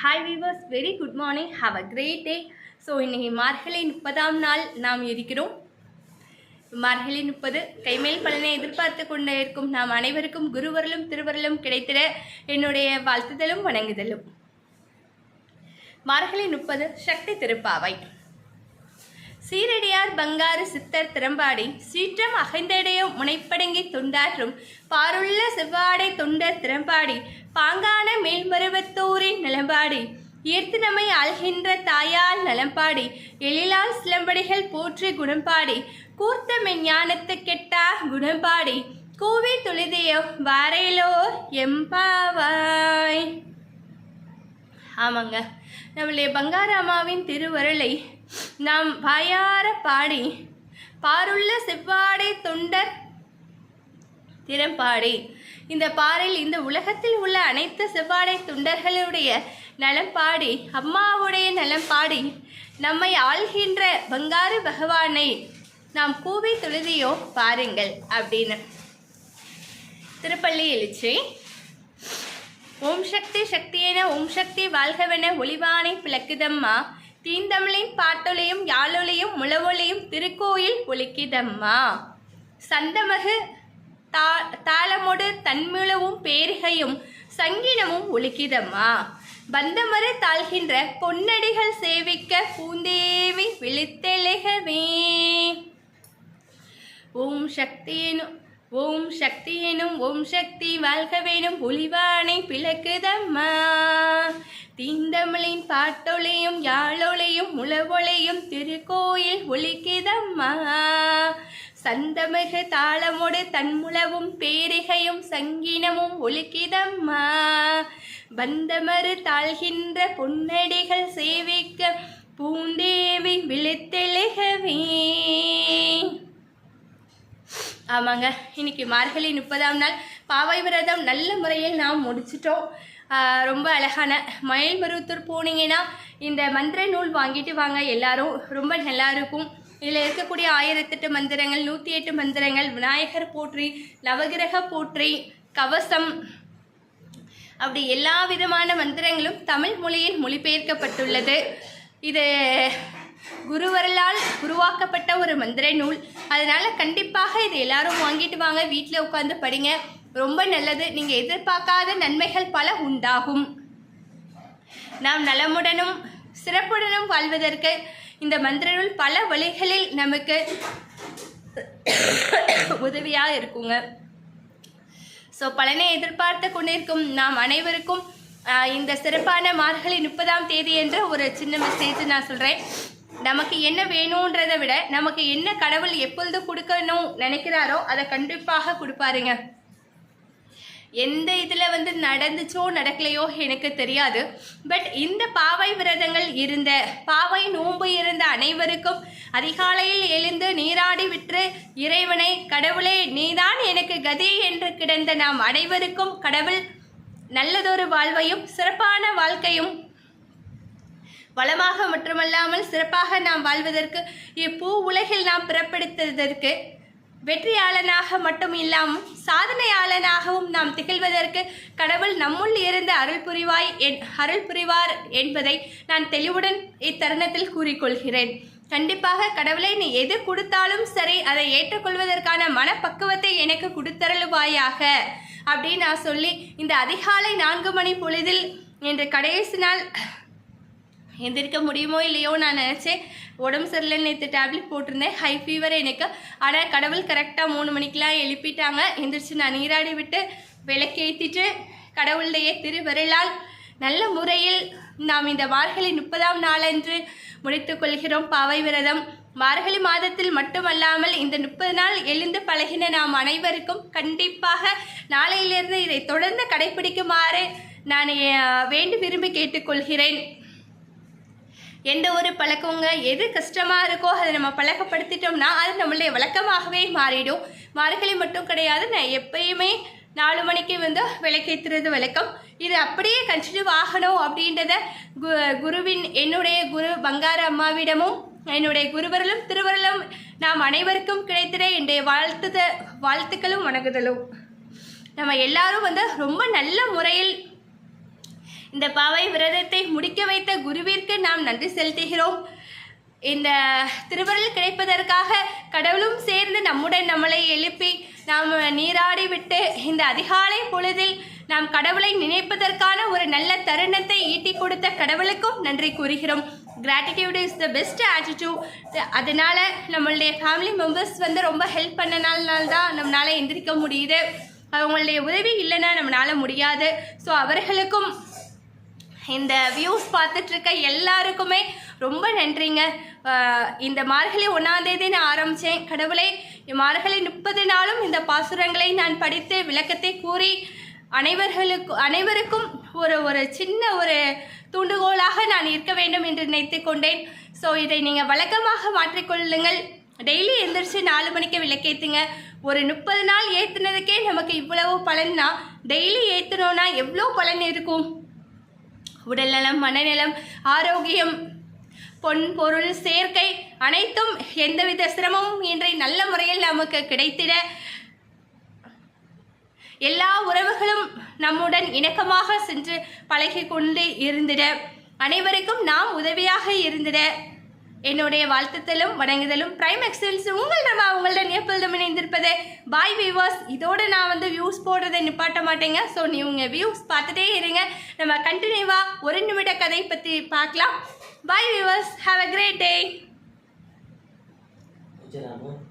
Hi viewers very good morning have a great day so இன்றைக்கி மார்கழி முப்பதாம் நாள் நாம் இருக்கிறோம். மார்கழி முப்பது கைமேல் பலனை எதிர்பார்த்து கொண்டே இருக்கும் நாம் அனைவருக்கும் குருவரலும் திருவரலும் கிடைத்திட என்னுடைய வாழ்த்துதலும் வணங்குதலும். மார்கழி முப்பது சக்தி திருப்பாவை. சீரடியார் பங்காரு சித்தர் திறம்பாடி சீற்றம் அகைந்தடையும் முனைப்படங்கி தொண்டாற்றும் பாருள்ள செவ்வாடை தொண்டர் திறம்பாடி பாங்கான மேல்மருவத்தூரின் நிலம்பாடி ஈர்த்து நம்மை ஆள்கின்ற தாயால் நலம்பாடி எழிலால் சிலம்படிகள் போற்றி குணம்பாடி கூர்த்த மெஞ்ஞானத்து கெட்டா குணம்பாடி கூவி துளிதையோ வாரையிலோ எம்பாவாய். ஆமாங்க. நம்மளுடைய பங்காராமாவின் திருவருளை நாம் வாயார பாடி பாருள்ள செவ்வாடை தொண்டர் திறம்பாடி இந்த பாரில் இந்த உலகத்தில் உள்ள அனைத்து செவ்வாடை தொண்டர்களுடைய நலம் பாடி அம்மாவுடைய நலம் பாடி நம்மை ஆள்கின்ற பங்காரு பகவானை நாம் கூவி தொழுதியோ பாருங்கள் அப்படின்னு. திருப்பள்ளி எழுச்சி. ஓம் சக்தி சக்தியென ஓம் சக்தி வாழ்கவென ஒளிவானை பிளக்குதம்மா. தீந்தமிழின் பாட்டொலியும் யாழொலியும் முழவொலியும் திருக்கோயில் ஒலிக்கிதம்மா. சந்தமகு தா தாளமொடு தன்மிழவும் பேரிகையும் சங்கீனமும் ஒலிக்கிதம்மா. பந்தமர தாழ்கின்ற பொன்னடிகள் சேவிக்க பூந்தேவி விழித்தெழுகவே. ஓம் சக்தியெனும் ஓம் சக்தி எனும் ஓம் சக்தி வாழ்க வேணும் ஒளிவானை பிளக்குதம்மா. தீந்தமிழின் பாட்டொலையும் யாழொலையும் முழவொலையும் திருக்கோயில் ஒலிக்குதம்மா. சந்தமிகு தாளமோடு தன்முளவும் பேரிகையும் சங்கீனமும் ஒலிக்குதம்மா. பந்தமறு தாழ்கின்ற பொன்னடிகள் சேவிக்க பூந்தேவி விழித்தெழு ஆமாங்க. இன்றைக்கி மார்கழி முப்பதாம் நாள். பாவை விரதம் நல்ல முறையில் நாம் முடிச்சிட்டோம். ரொம்ப அழகான மயில்மருவத்தூர் போனீங்கன்னா இந்த மந்திர நூல் வாங்கிட்டு வாங்க எல்லாரும். ரொம்ப நல்லாயிருக்கும் இதில் இருக்கக்கூடிய ஆயிரத்தெட்டு மந்திரங்கள் நூற்றி எட்டு மந்திரங்கள் விநாயகர் போற்றி நவகிரக போற்றி கவசம் அப்படி எல்லா விதமான மந்திரங்களும் தமிழ் மொழியில் மொழிபெயர்க்கப்பட்டுள்ளது. இது குருவரலால் உருவாக்கப்பட்ட ஒரு மந்திர நூல். அதனால் கண்டிப்பாக இது எல்லாரும் வாங்கிட்டு வாங்க. வீட்டில் உட்காந்து படிங்க. ரொம்ப நல்லது. நீங்கள் எதிர்பார்க்காத நன்மைகள் பல உண்டாகும். நாம் நலமுடனும் சிறப்புடனும் வாழ்வதற்கு இந்த மந்திர நூல் பல வழிகளில் நமக்கு உதவியாக இருக்குங்க. ஸோ பலனை எதிர்பார்த்து கொண்டிருக்கும் நாம் அனைவருக்கும் இந்த சிறப்பான மார்கழி முப்பதாம் தேதி என்ற ஒரு சின்ன மெசேஜ் நான் சொல்கிறேன் நமக்கு என்ன வேணுன்றதை விட நமக்கு என்ன கடவுள் எப்பொழுது கொடுக்கணும் நினைக்கிறாரோ அதை கண்டிப்பாக கொடுப்பாருங்க. எந்த இதில் வந்து நடந்துச்சோ நடக்கலையோ எனக்கு தெரியாது. பட் இந்த பாவை விரதங்கள் இருந்த பாவை நோன்பு இருந்த அனைவருக்கும் அதிகாலையில் எழுந்து நீராடி விற்று இறைவனை கடவுளே நீதான் எனக்கு கதி என்று கிடந்த நாம் அனைவருக்கும் கடவுள் நல்லதொரு வாழ்வையும் சிறப்பான வாழ்க்கையும் வளமாக மட்டுமல்லாமல் சிறப்பாக நாம் வாழ்வதற்கு இப்பூ உலகில் நாம் பிறப்பெடுத்ததற்கு வெற்றியாளனாக மட்டும் இல்லாமல் சாதனையாளனாகவும் நாம் திகழ்வதற்கு கடவுள் நம்முள் இருந்து அருள் புரிவாய் என் அருள் புரிவார் என்பதை நான் தெளிவுடன் இத்தருணத்தில் கூறிக்கொள்கிறேன். கண்டிப்பாக கடவுளை நீ எது கொடுத்தாலும் சரி அதை ஏற்றுக்கொள்வதற்கான மனப்பக்குவத்தை எனக்கு கொடுத்தருளுவாயாக அப்படின்னு நான் சொல்லி இந்த அதிகாலை நான்கு மணி பொழுதில் இன்று கடைசி நாள் எந்திரிக்க முடியுமோ இல்லையோ நான் நினச்சேன். உடம்பு சரியில்லைன்னு நேற்று டேப்லெட் போட்டிருந்தேன். ஹை ஃபீவர் எனக்கு. ஆனால் கடவுள் கரெக்டாக மூணு மணிக்கெலாம் எழுப்பிட்டாங்க. எந்திரிச்சு நான் நீராடி விட்டு விளக்கேற்றிட்டு கடவுளுடைய திருவருளால் நல்ல முறையில் நாம் இந்த மார்கழி முப்பதாம் நாளன்று முடித்து கொள்கிறோம். பாவை விரதம். மார்கழி மாதத்தில் மட்டுமல்லாமல் இந்த முப்பது நாள் எழுந்து பழகின நாம் அனைவருக்கும் கண்டிப்பாக நாளையிலிருந்து இதை தொடர்ந்து கடைபிடிக்குமாறு நான் அஹ், வேண்டி விரும்பி கேட்டுக்கொள்கிறேன். எந்த ஒரு பழக்கங்க எது கஷ்டமாக இருக்கோ அதை நம்ம பழக்கப்படுத்திட்டோம்னா அது நம்மளுடைய வழக்கமாகவே மாறிடும். மார்கழி மட்டும் கிடையாது நான் எப்பயுமே நாலு மணிக்கு வந்து விளக்கேற்றுறது வழக்கம். இது அப்படியே கண்டினியூ ஆகணும் அப்படின்றத கு குருவின் என்னுடைய குரு பங்கார அம்மாவிடமும் என்னுடைய குருவரலும் திருவரலும் நாம் அனைவருக்கும் கிடைத்திட என்னுடைய வாழ்த்துத வாழ்த்துக்களும் வணங்குதலும். நம்ம எல்லாரும் வந்து ரொம்ப நல்ல முறையில் இந்த பாவை விரதத்தை முடிக்க வைத்த குருவிற்கு நாம் நன்றி செலுத்துகிறோம். இந்த திருவருள் கிடைப்பதற்காக கடவுளும் சேர்ந்து நம்முடன் நம்மளை எழுப்பி நாம் நீராடி விட்டு இந்த அதிகாலை பொழுதில் நாம் கடவுளை நினைப்பதற்கான ஒரு நல்ல தருணத்தை ஈட்டி கொடுத்த கடவுளுக்கும் நன்றி கூறுகிறோம். Gratitude is the best attitude அதனால் நம்மளுடைய ஃபேமிலி மெம்பர்ஸ் வந்து ரொம்ப ஹெல்ப் பண்ணனால தான் நம்மளால் எந்திரிக்க முடியுது. அவங்களுடைய உதவி இல்லைன்னா நம்மளால முடியாது. ஸோ அவர்களுக்கும் இந்த வியூஸ் பார்த்துட்ருக்க எல்லாருக்குமே ரொம்ப நன்றிங்க. இந்த மார்கழி ஒன்றாந்தேதி நான் ஆரம்பித்தேன் கடவுளே மார்கழி முப்பது நாளும் இந்த பாசுரங்களை நான் படித்து விளக்கத்தை கூறி அனைவர்களுக்கு அனைவருக்கும் ஒரு ஒரு சின்ன ஒரு தூண்டுகோலாக நான் இருக்க வேண்டும் என்று நினைத்து கொண்டேன். ஸோ இதை நீங்கள் வழக்கமாக மாற்றிக்கொள்ளுங்கள். டெய்லி எந்திரிச்சு நாலு மணிக்கு விளக்கேற்றுங்க ஒரு முப்பது நாள் ஏற்றுனதுக்கே நமக்கு இவ்வளவு பலன்னா டெய்லி ஏற்றுனோன்னா எவ்வளோ பலன் இருக்கும்? உடல்நலம் மனநலம் ஆரோக்கியம் பொன் பொருள் சேர்க்கை அனைத்தும் எந்தவித சிரமமும் இன்றி நல்ல முறையில் நமக்கு கிடைத்திட எல்லா உறவுகளும் நம்முடன் இணக்கமாக சென்று பழகி கொண்டு இருந்திட. அனைவருக்கும் நாம் உதவியாக இருந்திட. என்னுடைய வாழ்த்துத்தலும் வணங்குதலும் பிரைம் எக்ஸல்ஸ் உங்கள் நம்ம உங்களுடன் எப்பொழுதும் இணைந்திருப்பது. பாய் வியூவர்ஸ் இதோட நான் வந்து வியூஸ் போடுறதை நிப்பாட்ட மாட்டேங்க. ஸோ நீங்க வியூஸ் பார்த்துட்டே இருங்க. நம்ம கண்டினியூவாக ஒரு நிமிட கதை பற்றி பார்க்கலாம். Bye viewers have a great day